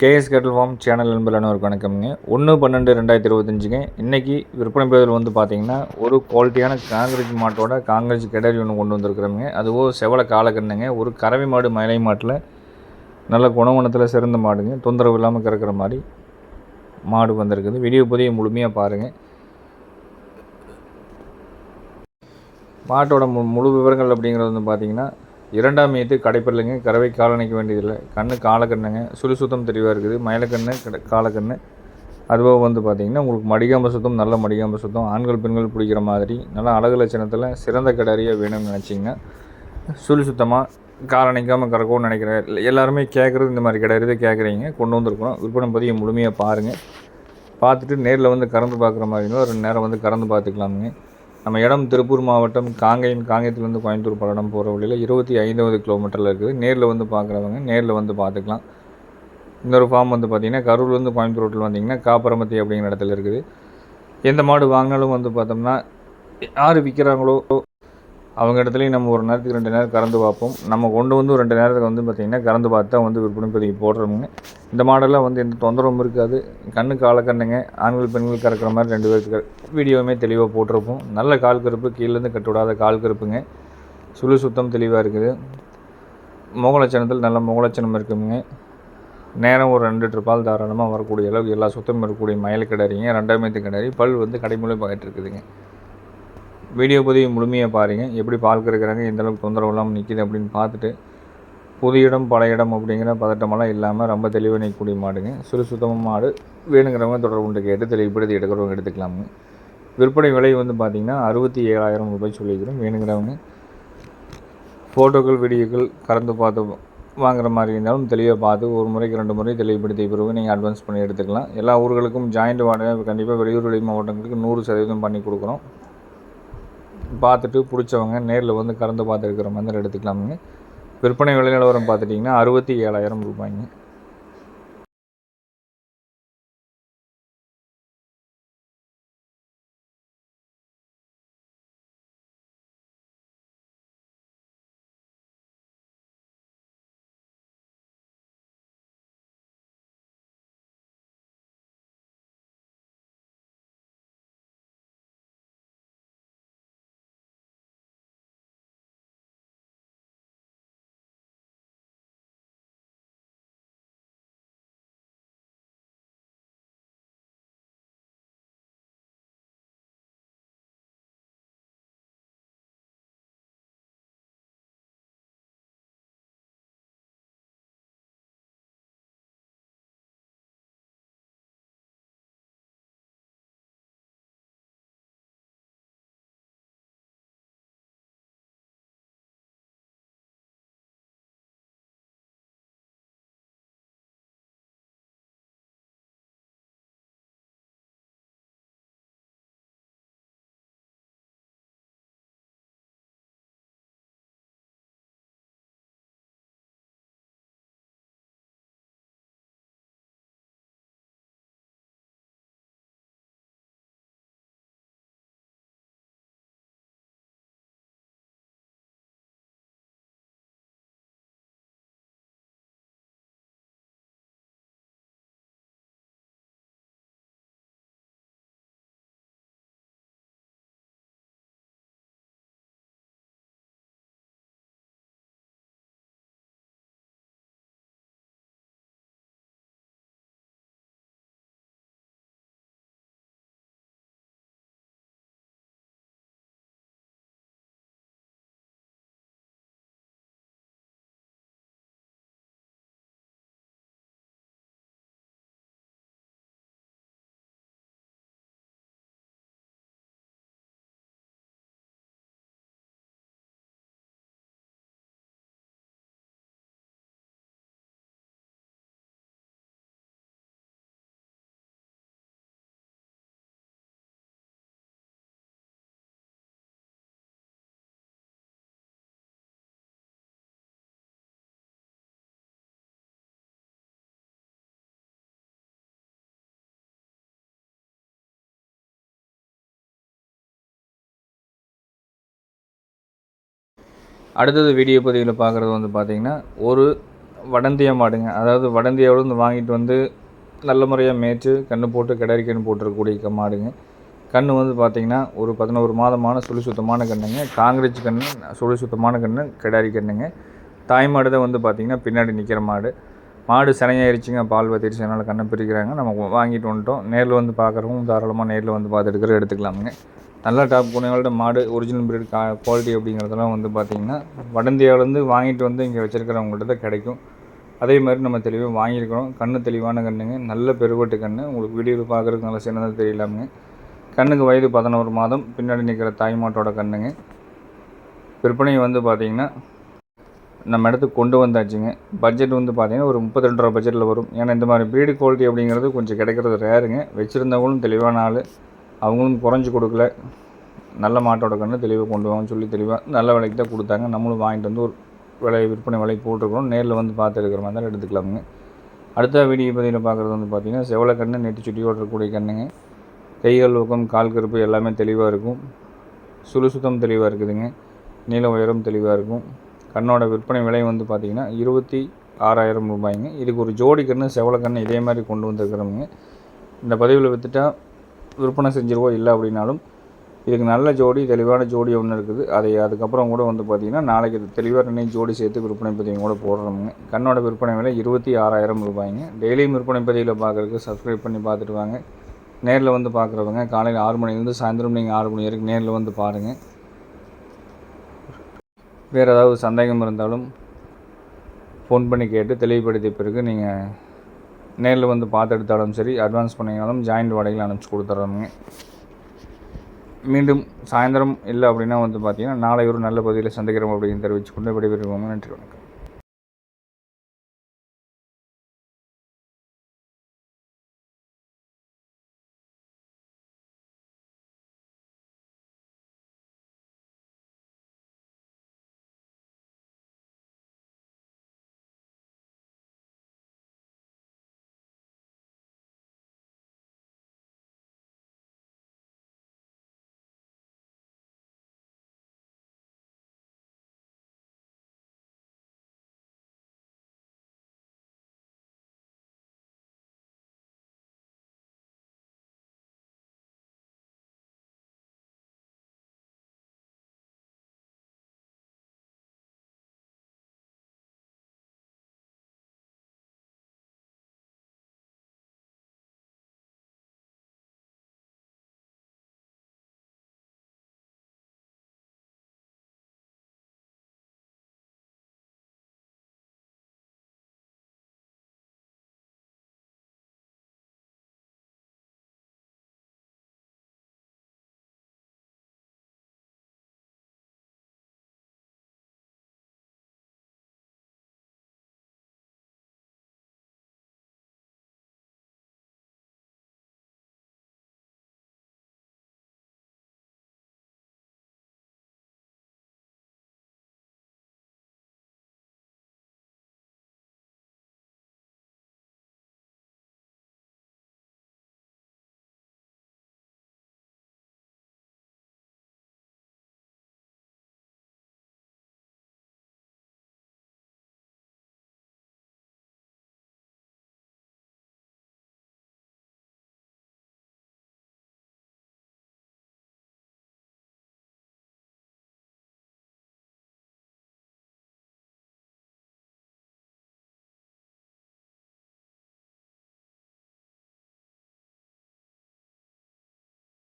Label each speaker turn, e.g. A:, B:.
A: KS கேட்டல் form channel நண்பர்களான ஒரு வணக்கம்ங்க. ஒன்று பன்னெண்டு ரெண்டாயிரத்தி இருபத்தஞ்சுங்க. இன்றைக்கி விற்பனை பதில் வந்து பார்த்திங்கன்னா ஒரு குவாலிட்டியான காங்கிரஸ் மாட்டோட காங்கிரஸ் கிடரி ஒன்று கொண்டு வந்திருக்கிறோங்க அதுவோ செவலை காலக்கண்ணுங்க. ஒரு கறவை மாடு மயிலை மாட்டில் நல்ல குணகுணத்தில் சிறந்த மாடுங்க. தொந்தரவு இல்லாமல் கறக்கிற மாதிரி மாடு வந்திருக்குது. வீடியோ பதிவு முழுமையாக பாருங்கள் மாட்டோட மு முழு விவரங்கள் அப்படிங்கிறது வந்து பார்த்தீங்கன்னா இரண்டாம் மீது கடைப்பில்லைங்க கறவை காலணிக்க வேண்டியதில்லை. கண்ணு காலக்கண்ணுங்க. சுழி சுத்தம் தெளிவாக இருக்குது. மயிலக்கண்ணு கட காலக்கண்ணு. அதுபோக வந்து பார்த்திங்கன்னா உங்களுக்கு மடிகாம்ப சுத்தம் நல்ல மடிகாம்ப சுத்தம். ஆண்கள் பெண்கள் பிடிக்கிற மாதிரி. நல்லா அழகு லட்சணத்தில் சிறந்த கடறியாக வேணும்னு நினச்சிங்கன்னா சுழி சுத்தமாக காலணிக்காமல் கறக்கும்னு நினைக்கிறேன் எல்லாருமே கேட்குறது இந்த மாதிரி கிடையாது கேட்குறீங்க கொண்டு வந்திருக்கிறோம். விற்பனை பதிவு முழுமையாக பாருங்கள் பார்த்துட்டு நேரில் வந்து கறந்து பார்க்குற மாதிரி ஒரு நேரம் வந்து கறந்து பார்த்துக்கலாமுங்க. நம்ம இடம் திருப்பூர் மாவட்டம் காங்கையின் காங்கேயத்துலேருந்து கோயம்புத்தூர் பல்லடம் போகிற வழியில் இருபத்தி ஐந்தாவது கிலோமீட்டரில் இருக்குது. நேரில் வந்து பார்க்குறவங்க நேரில் வந்து பார்த்துக்கலாம் இன்னொரு ஃபார்ம் வந்து பார்த்திங்கன்னா கரூர்லேருந்து கோயம்புத்தூர் ரோட்டில் வந்திங்கன்னா காப்பரமத்தி அப்படிங்கிற இடத்துல இருக்குது. எந்த மாடு வாங்கினாலும் வந்து பார்த்தோம்னா யார் விற்கிறாங்களோ அவங்க இடத்துலையும் நம்ம ஒரு நேரத்துக்கு ரெண்டு நேரம் கறந்து பார்ப்போம். நம்ம கொண்டு வந்து ஒரு ரெண்டு நேரத்துக்கு வந்து பார்த்திங்கன்னா கறந்து பார்த்து தான் வந்து விற்பனை பதிவு போடுறோமுங்க. இந்த மாடெல்லாம் வந்து எந்த தொந்தரவும் இருக்காது. கண்ணுக்கு காலக்கண்ணுங்க ஆண்கள் பெண்கள் கறக்கிற மாதிரி ரெண்டு பேருக்கு வீடியோவுமே தெளிவாக போட்டிருப்போம். நல்ல கால் கருப்பு கீழேருந்து கட்டுவிடாத கால் கருப்புங்க. சுழு சுத்தம் தெளிவாக இருக்குது. முகலட்சணத்தில் நல்ல முகலட்சணம் இருக்குங்க. நேரம் ஒரு ரெண்டு லிட்டர் பால் தாராளமாக வரக்கூடிய அளவுக்கு எல்லா சுத்தமும் இருக்கக்கூடிய மயில் கிடறிங்க ரெண்டாயிரத்து கிடறி பல் வந்து கடைமூலம் பார்த்துட்டு இருக்குதுங்க வீடியோ பதிவு முழுமையாக பாருங்கள் எப்படி பால் கறக்கிறாங்க எந்த அளவுக்கு தொந்தரவு இல்லாமல் நிற்கிது அப்படின்னு பார்த்துட்டு புது இடம் பழைய இடம் அப்படிங்கிற பதட்டமெல்லாம் இல்லாமல் ரொம்ப தெளிவாக நிற்கக்கூடிய மாடுங்க. சுறு சுத்தமாக மாடு வேணுங்கிறவங்க தொடர்பு கொண்டு கேட்டு தெளிவுபடுத்தி எடுக்கிறவங்க எடுத்துக்கலாமுங்க. விற்பனை விலை வந்து பார்த்திங்கன்னா அறுபத்தி ஏழாயிரம் ரூபாய் சொல்லிக்கிறோம் வேணுங்கிறவங்க ஃபோட்டோக்கள் வீடியோக்கள் கறந்து பார்த்து வாங்குற மாதிரி இருந்தாலும் தெளிவாக பார்த்து ஒரு முறைக்கு ரெண்டு முறை தெளிவுபடுத்திய பிறகு நீங்கள் அட்வான்ஸ் பண்ணி எடுத்துக்கலாம். எல்லா ஊர்களுக்கும் ஜாயிண்ட் வாடகை கண்டிப்பாக வெளியூர் வெளி மாவட்டங்களுக்கு நூறு சதவீதம் பண்ணி கொடுக்குறோம். பார்த்துட்டு பிடிச்சவங்க நேரில் வந்து கறந்து பார்த்துருக்குற மாதிரி எடுத்துக்கலாமுங்க. விற்பனை விலை நிலவரம் பார்த்துட்டிங்கன்னா அறுபத்தி ஏழாயிரம் ரூபாய்ங்க. அடுத்தது வீடியோ பதிவில் பார்க்குறது வந்து பார்த்திங்கன்னா ஒரு வடந்திய மாடுங்க. அதாவது வடந்தியாவில் வந்து வாங்கிட்டு வந்து நல்ல முறையாக மேய்ச்சி கன்று போட்டு கிடரிக்கன்னு கன்று போட்டிருக்கக்கூடிய மாடுங்க. கன்று வந்து பார்த்திங்கன்னா ஒரு பதினோரு மாதமான சுழி சுத்தமான கன்றுங்க காங்கிரீட் கன்று சுழி சுத்தமான கன்று கிடாரி கன்றுங்க தாய் மாடு தான் வந்து பார்த்திங்கன்னா பின்னாடி நிற்கிற மாடு. மாடு சினையாயிருச்சுங்க பால் வத்திருச்சு அதனால் கண்ணை பிரிக்கிறாங்க. நம்ம வாங்கிட்டு வந்துட்டோம். நேரில் வந்து பார்க்குறவங்க தாராளமாக நேரில் வந்து பார்த்து எடுக்கிற எடுத்துக்கலாமுங்க. நல்ல டாப் குணங்களோட மாடு ஒரிஜினல் பிரீட் கா குவாலிட்டி அப்படிங்கிறதெல்லாம் வந்து பார்த்திங்கன்னா வடந்தியாவிலேருந்து வாங்கிட்டு வந்து இங்கே வச்சுருக்கிறவங்கள்ட்ட தான் கிடைக்கும். அதே மாதிரி நம்ம தெளிவாக வாங்கியிருக்கிறோம். கண்ணு தெளிவான கண்ணுங்க நல்ல பெருவட்டு கண்ணு. உங்களுக்கு வீடியோவில் பார்க்குறதுக்கு நல்லா சின்னதாக தெரியலாமுங்க. கண்ணுக்கு வயது பதினோரு மாதம் பின்னாடி நிற்கிற தாய்மாட்டோட கண்ணுங்க. விற்பனை வந்து பார்த்திங்கன்னா நம்ம இடத்துக்கு கொண்டு வந்தாச்சுங்க. பட்ஜெட் வந்து பார்த்தீங்கன்னா ஒரு முப்பத்தி ரெண்டு ரூபா பட்ஜெட்டில் வரும். ஏன்னா இந்த மாதிரி ப்ரீடு குவாலிட்டி அப்படிங்கிறது கொஞ்சம் கிடைக்கிறது ரேருங்க வச்சுருந்தவங்களும் தெளிவான ஆள். அவங்களும் குறைஞ்சி கொடுக்கல. நல்ல மாட்டோட கண்ணு தெளிவாக கொண்டு வாங்கன்னு சொல்லி தெளிவாக நல்ல விலைக்கு தான் கொடுத்தாங்க. நம்மளும் வாங்கிட்டு வந்து ஒரு விலை விற்பனை விலை போட்டிருக்கிறோம். நேரில் வந்து பார்த்து எடுக்கிற மாதிரி தான் எடுத்துக்கலாமுங்க. அடுத்த வீடியோ பதிவில் பார்க்குறது வந்து பார்த்திங்கன்னா செவலை கன்று நெட்டி சுட்டி இருக்கக்கூடிய கண்ணுங்க. கைகள் ஊக்கம் கால் கருப்பு எல்லாமே தெளிவாக இருக்கும். சுழுசுத்தம் தெளிவாக இருக்குதுங்க. நீள உயரம் தெளிவாக இருக்கும். கண்ணோட விற்பனை விலை வந்து பார்த்திங்கன்னா இருபத்தி ஆறாயிரம் ரூபாய்ங்க. இதுக்கு ஒரு ஜோடி கன்று செவலை கன்று இதே மாதிரி கொண்டு வந்திருக்கிறவங்க இந்த பதிவில் விற்றுட்டா விற்பனை செஞ்சிருவோம் இல்லை அப்படின்னாலும் இதுக்கு நல்ல ஜோடி தெளிவான ஜோடி ஒன்று இருக்குது. அதை அதுக்கப்புறம் கூட வந்து பார்த்திங்கன்னா நாளைக்கு இது தெளிவாக ரெண்டையும் ஜோடி சேர்த்து விற்பனை பதிவு கூட போடுறோமுங்க. கண்ணோட விற்பனை விலை இருபத்தி ஆறாயிரம் ரூபாய்ங்க. டெய்லியும் விற்பனை பதிவில் பார்க்குறதுக்கு சப்ஸ்கிரைப் பண்ணி பார்த்துட்டு வாங்க. நேரில் வந்து பார்க்குறவங்க காலையில் ஆறு மணிலேருந்து சாயந்தரம் நீங்கள் ஆறு மணி வரைக்கும் நேரில் வந்து பாருங்கள் வேறு ஏதாவது சந்தேகம் இருந்தாலும் ஃபோன் பண்ணி கேட்டு தெளிவுபடுத்திய பிறகு நீங்கள் நேரில் வந்து பார்த்து எடுத்தாலும் சரி அட்வான்ஸ் பண்ணிங்கனாலும் ஜாயிண்ட் வாடகையில் அனுப்பிச்சி கொடுத்துட்றோமுங்க மீண்டும் சாயந்தரம் இல்லை அப்படின்னா வந்து பார்த்தீங்கன்னா நாளை ஒரு நல்ல பகுதியில் சந்திக்கிறோம் அப்படின்னு தெரிவித்துக்கொண்டு விடைபெறுவோம். நன்றி வணக்கம்.